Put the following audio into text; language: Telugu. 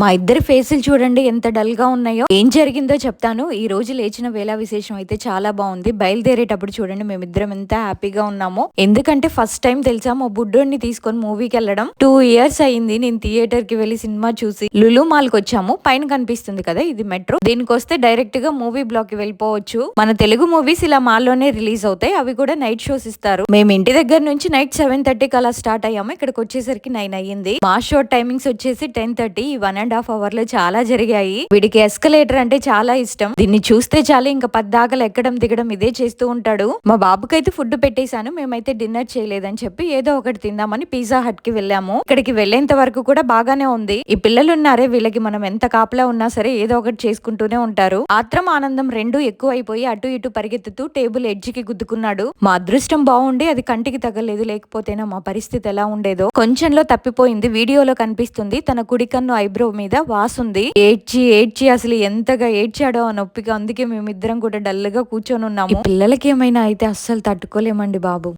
మా ఇద్దరి ఫేసులు చూడండి ఎంత డల్గా ఉన్నాయో. ఏం జరిగిందో చెప్తాను. ఈ రోజు లేచిన వేళ విశేషం అయితే చాలా బాగుంది. బయలుదేరేటప్పుడు చూడండి మేమిద్దరం ఎంత హ్యాపీగా ఉన్నామో. ఎందుకంటే ఫస్ట్ టైం తెలుసా మా బుడ్డోడిని తీసుకొని మూవీకి వెళ్ళడం. టూ ఇయర్స్ అయింది నేను థియేటర్కి వెళ్ళి సినిమా చూసి లులు మాల్కి వచ్చాము. పైన కనిపిస్తుంది కదా ఇది మెట్రో. దీనికి వస్తే డైరెక్ట్గా మూవీ బ్లాక్కి వెళ్ళిపోవచ్చు. మన తెలుగు మూవీస్ ఇలా మాల్లోనే రిలీజ్ అవుతాయి. అవి కూడా నైట్ షోస్ ఇస్తారు. మేము ఇంటి దగ్గర నుంచి నైట్ సెవెన్ థర్టీకి అలా స్టార్ట్ అయ్యాము. ఇక్కడికి వచ్చేసరికి నైన్ అయ్యింది. మా షో టైమింగ్స్ వచ్చేసి ten thirty. One and half అవర్లో చాలా జరిగాయి. వీడికి ఎస్కలేటర్ అంటే చాలా ఇష్టం. దీన్ని చూస్తే చాలు ఇంకా పద్దాకలు ఎక్కడం దిగడం ఇదే చేస్తూ ఉంటాడు. మా బాబుకైతే ఫుడ్ పెట్టేశాను. మేమైతే డిన్నర్ చేయలేదని చెప్పి ఏదో ఒకటి తిందామని పిజ్జా హట్కి వెళ్ళాము. ఇక్కడికి వెళ్ళేంత వరకు కూడా బాగానే ఉంది. ఈ పిల్లలు ఉన్నారే వీళ్ళకి మనం ఎంత కాపలా ఉన్నా సరే ఏదో ఒకటి చేసుకుంటూనే ఉంటారు. ఆత్రం ఆనందం రెండు ఎక్కువ అయిపోయి అటు ఇటు పరిగెత్తుతూ టేబుల్ ఎడ్జ్కి గుద్దుకున్నాడు. మా అదృష్టం బాగుండి అది కంటికి తగలేదు. లేకపోతేనా మా పరిస్థితి ఎలా ఉండేదో. కొంచెంలో తప్పిపోయింది. వీడియోలో కనిపిస్తుంది తన కుడి కన్ను ఐబ్రో మీద వాసుంది ఏడ్చి ఏడ్చి అసలు ఎంతగా ఏడ్చాడో ఆ నొప్పిగా అందుకే మేమిద్దరం కూడా డల్గా కూర్చొని ఉన్నాము పిల్లలకి ఏమైనా అయితే అస్సలు తట్టుకోలేమండి బాబు.